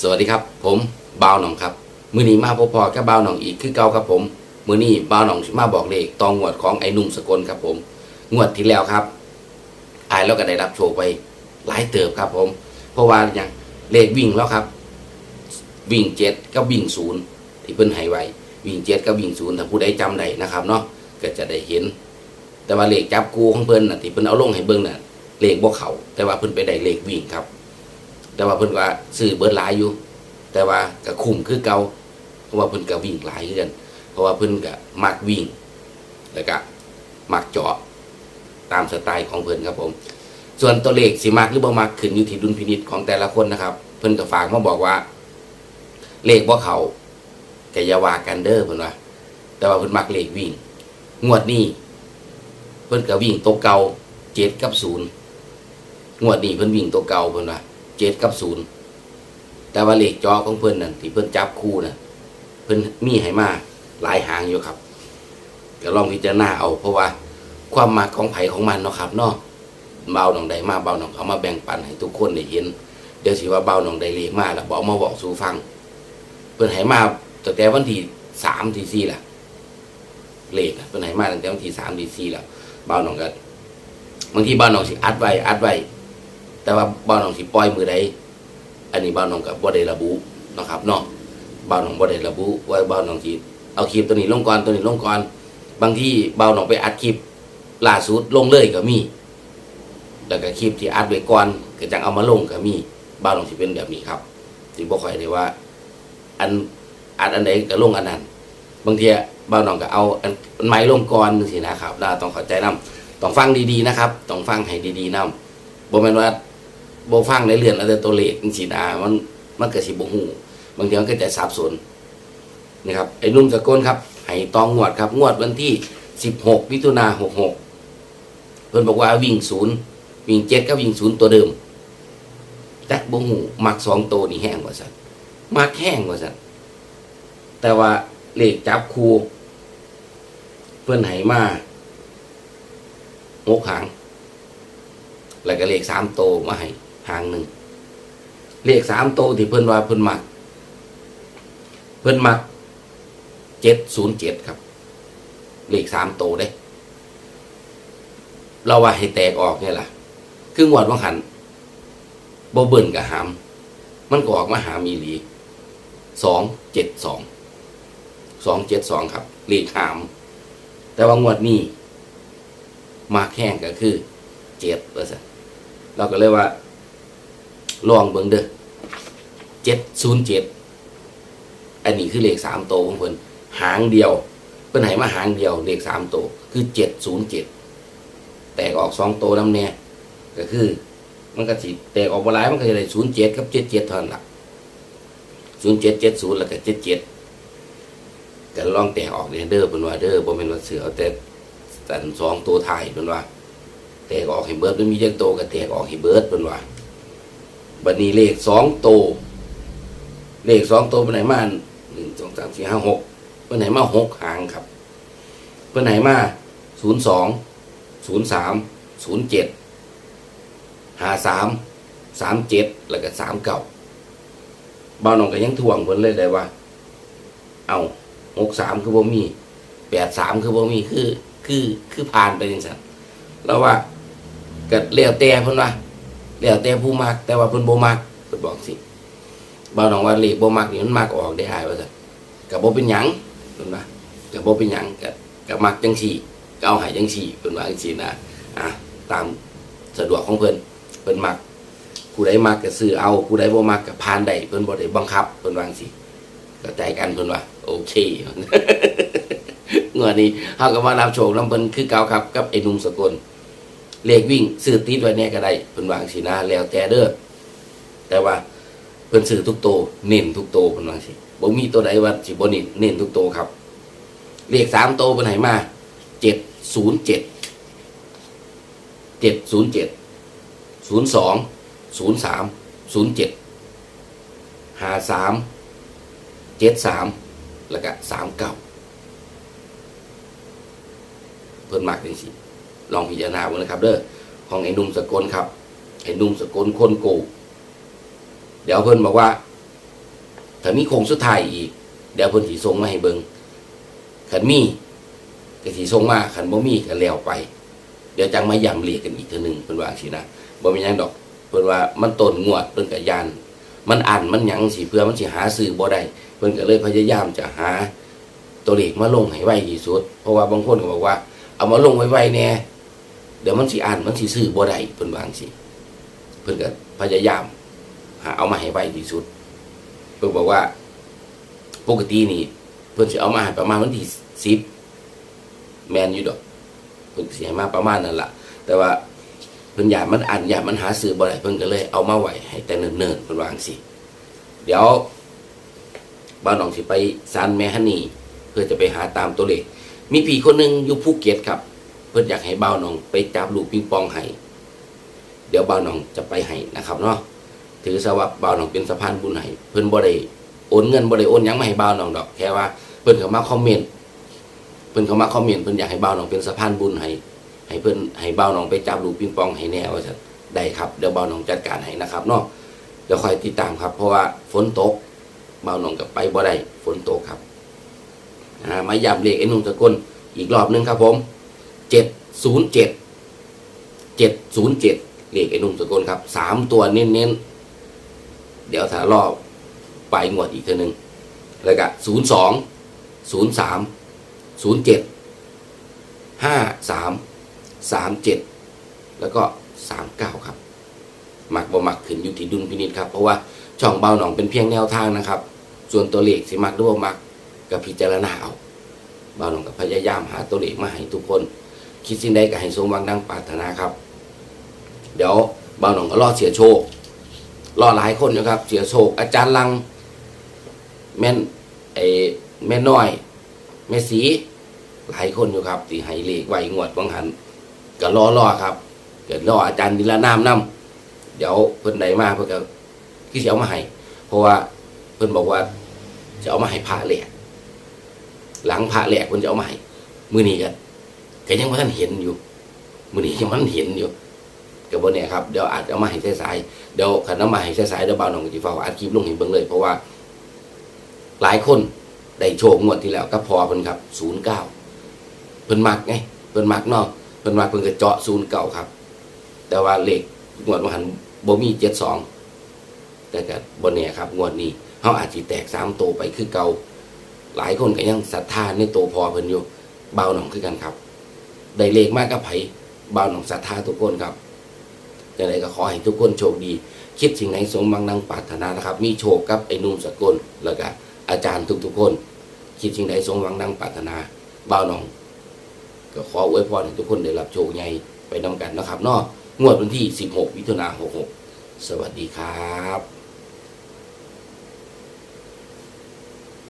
สวัสดีครับ ผมบ่าวหนองครับ มือนี้มาพบพอกับบ่าวหนองอีกคือเก่าครับผม มือนี้บ่าวหนองมาบอกเลขตองงวดของไอ้หนุ่มสกลครับผม งวดที่แล้วครับอายแล้วก็ได้รับโชคไปหลายเติบครับผม เพราะว่าอย่างเลขวิ่งแล้วครับ วิ่งเจ็ดก็วิ่งศูนย์ที่เพิ่นให้ไว้วิ่งเจ็ดก็วิ่งศูนย์ถ้าผู้ใดจำได้นะครับเนาะก็จะได้เห็น แต่ว่าเลขจับกูของเพิ่นน่ะที่เพิ่นเอาลงให้เบิ่งน่ะเลขบ่เขาแต่ว่าเพิ่นไปได้เลขวิ่งครับ แต่ว่าเพิ่นว่าซื้อเบิดหลายอยู่ แต่ว่าก็คุ้มคือเก่าเพราะว่าเพิ่นก็วิ่งหลายคือกันเพราะว่าเพิ่นก็มักวิ่ง แล้วก็มักเจาะตามสไตล์ของเพิ่นครับผม ส่วนตัวเลขสิมักหรือบ่มักขึ้นอยู่ที่ดุลพินิจของแต่ละคนนะครับ เพิ่นก็ฝากมาบอกว่า เลขบ่เขาก็อย่าว่ากันเด้อเพิ่นว่าแต่ว่าเพิ่นมักเลขวิ่ง งวดนี้ เพิ่นก็วิ่งตัวเก่าเจ็ดกับศูนย์งวดนี้เพิ่นวิ่งตัวเก่าเพิ่นว่า เจ็ดกับศูนย์แต่ว่าเลขจอของเพิ่อนนั่นที่เพิ่อนจับคู่น่ะเพิ่อนมีให้มาหลายหางอยู่ครับก็ลองพิจารณาเอา เพราะว่าความมักของไผ่ของมันเนาะครับเนาะเบาหนองใดมาเบาหนองเอามาแบ่งปันให้ทุกคนได้เห็น เดี๋ยวสิว่าเบาหนองใดเลขมาแล้วบอกมาบอกสู่ฟัง เพิ่อนให้มาตั้งแต่วันที่สามที่สี่แหละเลขเพิ่อนให้มาตั้งแต่วันที่สามที่สี่แล้วเบาหนองก็บางทีเบาหนองสิอัดไว้อัดไว้ แต่ว่าเบาหนองสิปล่อยมือใดอันนี้เบาหนองกับบ่ได้ระบุนะครับเนาะเบาหนองบ่ได้ระบุว่าเบาหนองสิเอาคลิปตัวนี้ลงก่อนตัวนี้ลงก่อนบางที่เบาหนองไปอัดคลิปล่าสุดลงเลยก็มี แล้วก็คลิปที่อัดไว้ก่อนก็จังเอามาลงก็มีเบาหนองสิเป็นแบบนี้ครับสิบ่ค่อยได้ว่า อันอัดอันใดก็ลงอันนั้นบางทีเบาหนองก็เอาอันอันไม้ลงก่อนสินะครับเราต้องเข้าใจนํต้องฟังดีๆนะครับ ต้องฟังให้ดีๆนํบ่แม่นว่า บ่ฟังในเรื่องเอาแต่ตัวเลขจังซี่นะมันมันก็สิบ่ฮู้บางทีมันก็จะสับสนนะครับไอ้นุ่มสกลครับให้ตองงวดครับ งวดวันที่ 16มิถุนา66เพิ่นบอกว่าวิ่งศูนย์วิ่งเจ็ดก็วิ่งศูนย์ตัวเดิมจักบงหูมักสองตัวนี่แห้งกว่าสันมักแห้งกว่าสันแต่ว่าเลขจับคูเพิ่นให้มาหกหาง แล้วก็เลขสามโตวมาให้ หางหนึ่งเลขสามโตที่เพิ่นว่าเพิ่นมัก เพิ่นมักเจ็ดศูนย์เจ็ดครับ เลขสามโตวเด้ เราว่าให้แตกออกเนี่ยล่ะคืองวดว่าหันบเบิ่นกับหาม มันก็ออกมาหามีหลีสองเจ็ดสองสองเจ็ดสองครับเลขหาม แต่ว่างวดนี้มาแข่งก็คือเจ็ดเปอร์เซ็นเราก็เลยว่า ลองเบิ่งเด้อเจ็ดศูนย์เจ็ดอันนี้คือเลขสามโตของเพิ่นหางเดียวเพิ่นให้มาหางเดียวเลขสามโตคือเจ็ดศูนย์เจ็ดแตกออกสองโตน้ำแน่ก็คือ มันก็สิแตกออกมาหลายมันก็จะได้ศูนย์เจ็ดกับเจ็ดเจ็ดเท่านั้นละศูนย์เจ็ดเจ็ดศูนย์แล้วก็เจ็ดเจ็ดก็ลองแตกออกเด้อเด้อเพิ่นว่าเด้อบ่แม่นว่าเสือเอาแต่สันสองตัวไทยเพิ่นว่าแตกออกให้เบิร์ดมันมีเจักโตก็แตกออกให้เบิร์ดเพิ่นว่า บัดนี้เลขสองโต เลขสองโตเป็นไหนมาหนึ่งสองสามสี่ห้าหกเป็นไหนมาหกหางครับเป็นไหนมาศูนย์สองศูนย์สามศูนย์เจ็ดหาสามสามเจ็ดแล้วก็สามเก่าบ้านน้องก็ยังทวงเพิ่นเลยได้ว่า เอาหกสามคือบ่มีแปดสามคือบ่มีคือ คือคือผ่านไปจังซั่นแล้วว่าก็แล้วแต่เพิ่นว่า แล้วแต่ผู้มัก แต่ว่าเพิ่นบ่มักเพิ่นบอกสิบ่าวน้องว่าเลขบ่มักนี่มันมักออกได้หายว่าซั่นก็บ่เป็นหยังเพิ่นว่าก็บ่เป็นหยังก็ก็มักจังซี่ก็เอาให้จังซี่เพิ่นว่าจังซี่นะอะตามสะดวกของเพิ่นเพิ่นมักผู้ใดมักก็ซื้อเอาผู้ใดบ่มักก็ผ่านได้เพิ่นบ่ได้บังคับเพิ่นว่าจังซี่เข้าใจกันเพิ่นว่าโอเคงวดนี้เฮาก็มารับโชคนำเพิ่นคือเก่าครับกับไอ้หนุ่มสกล เลขวิ่งซื้อติดไว้แน่ก็ได้เพิ่นวาจังซี่นะแล้วแต่เด้อแต่ว่าเพิ่นซื้อทุกโตเน้นทุกโตเพิ่นว่าสิบ่มีตัวใดว่าสิบ่เน้นเน้นทุกโตครับ เลขสามโตเพิ่นให้มาเจ็ดศูนย์เจ็ดเจ็ดศูนย์เจ็ดศูนย์สองศูนย์สามศูนย์เจ็ดห้าสามเจ็ดสามแล้วก็สามเก้าเพิ่นมักจังซี่ ลองพิจารณาเบิ่งนะครับเด้อของไอ้หนุ่มสกลครับไอ้หนุ่มสกลคนโกเดี๋ยวเพิ่นบอกว่าถ้ามีโครงสุดท้ายอีก เดี๋ยวเพิ่นสิส่งมาให้เบิงคันมีก็สิส่งมาคันบ่มีก็แล้วไป เดี๋ยวจังมาย้ำเลขกันอีกเทื่อหนึงเพิ่นว่าสินะบ่มีหยังดอกเพิ่นว่ามันต้นงวดเพิ่นก็ยานมันอ่านมันหยังสิเพื่อมันสิหาซื้อบ่ได้เพิ่นก็เลยพยายามจะหาตัวเลขมาลงให้ไวที่สุด เพราะว่าบางคนก็บอกว่า เอามาลงไว้ๆแน่ ดี๋ยวมันสิอ่านมันสิซื้อบ่ได้เพิ่นวางซี่เพิ่นก็พยายาม หาเอามาให้ไวที่สุด เพิ่นบอกว่า ปกตินี่ เพิ่นสิเอามาให้ประมาณวันที่10แมนอยู่ดอก เพิ่นสิให้มาประมาณนั้นล่ะ แต่ว่าเพิ่นอยากมันอ่านอยากมันหาซื้อบ่ได้เพิ่นก็เลยเอามาไว้ให้แต่เนิ่นๆเพิ่นวางซี่เดี๋ยวบ้านน้องสิไปซานแม่ฮันนี่เพื่อจะไปหาตามตัวเลขมีพี่คนหนึ่งอยู่ภูเก็ตครับ พื่นอยากให้บ่าน้องไปจับลูกปิงปองให้เดี๋ยวบ่าน้องจะไปให้นะครับเนาะถือซะว่าบ่าน้องเป็นสะพานบุญให้เพื่อนบ่ได้โอนเงินบ่ได้โอนยังไมาให้บ่าน้องดอกแค่ว่าเพื่นเข้ามาคอมเมนต์เพื่นเข้ามาคอมเมนต์เพื่นอยากให้บ่าน้องเป็นสะพานบุญให้ให้เพื่นให้บ่าน้องไปจับลูกปิงปองให้แน่ว่าจะได้ครับเดี๋ยวบ่าน้องจัดการให้นะครับเนาะเดี๋ยวคอยติดตามครับ เพราะว่าฝนตกบ่าน้องกับไปบ่ได้ฝนตกครับอ่ามาย้ำเลขไอ้หนุ่มสกลอีกรอบหนึงครับผม เจ็ดศูนย์เจ็ดเจ็ดศูนย์เจ็ดเลขไอ้นุ่มสกลครับสามตัวเน้นๆ เดี๋ยวถ้ารอบไปงวดอีกทีนึงแล้วก็ศูนย์สองศูนย์สามศูนย์เจ็ดห้าสามสามเจ็ดแล้วก็สามเก้าครับมักบ่มักขึ้นอยู่ที่ดุลพินิจครับ เพราะว่าช่องเบาหนองเป็นเพียงแนวทางนะครับ ส่วนตัวเลขสิมักหรือว่มักก็พิจารณาเอาบ่าหลวงกับพยายามหาตัวเลขมาให้ทุกคน คิดสิ่งใดก็ให้สมหวังดังปรารถนาครับ เดี๋ยวบ่าวหลวงก็รอเสียโชครอหลายคนอยู่ครับ เสียโชคอาจารย์ลัง แม่นไอแม่น้อย แม่สีหลายคนอยู่ครับที่ให้เลขไว้งวดวังหันก็รอรอครับเกิดรออาจารย์ดิลานามนํเดี๋ยวเพิ่นใดมาเพิ่นก็ที่จะเอามาให้เพราะว่าเพิ่นบอกว่าจะเอามาให้พระแหลกหลังพระแหลกคนจะเอามาให้มือนี้กัน ก็ยังว่าท่านเห็นอยู่มือนี้ยังว่าท่านเห็นอยู่กับบนเนี่ยครับเดี๋ยวอาจจะเอามาให้สายเดี๋ยวขันเอามาให้สายเดี๋ยวบ่าวหนองจีฟ้าอัดคลิปลงเห็นเบิ่งเลย เพราะว่า หลายคนได้โชคงวดที่แล้วก็พอเพิ่นครับศูนย์เก้าเพิ่นมักไงเพิ่นมักนาะเพิ่นมักเพิ่นก็เจาะศูนย์เก้าครับ แต่ว่าเลขงวดมหันบ่มีเจ็ดสองแต่กับบนเนี่ยครับงวดนี้เขาอาจจะแตกสามโตไปคือเก่าหลายคนก็ยังศรัทธาในโตพอเพิ่นอยู่เบาหนองคือกันครับ ได้เลขมากกับไผเบาหนองศรัทธาทุกคนครับยังไงก็ขอให้ทุกคนโชคดี คิดสิ่งไหนสมหวังดังปรารถนานะครับ มีโชคกับไอ้นุ่มสกลแล้วก็อาจารย์ทุกๆคน คิดสิ่งใดสมหวังดังปรารถนาเบาหนอง ก็ขออวยพรให้ทุกคนได้รับโชคใหญ่ไปนำกันนะครับนาะงวดวันที่ 16มิถุนายน66 สวัสดีครับ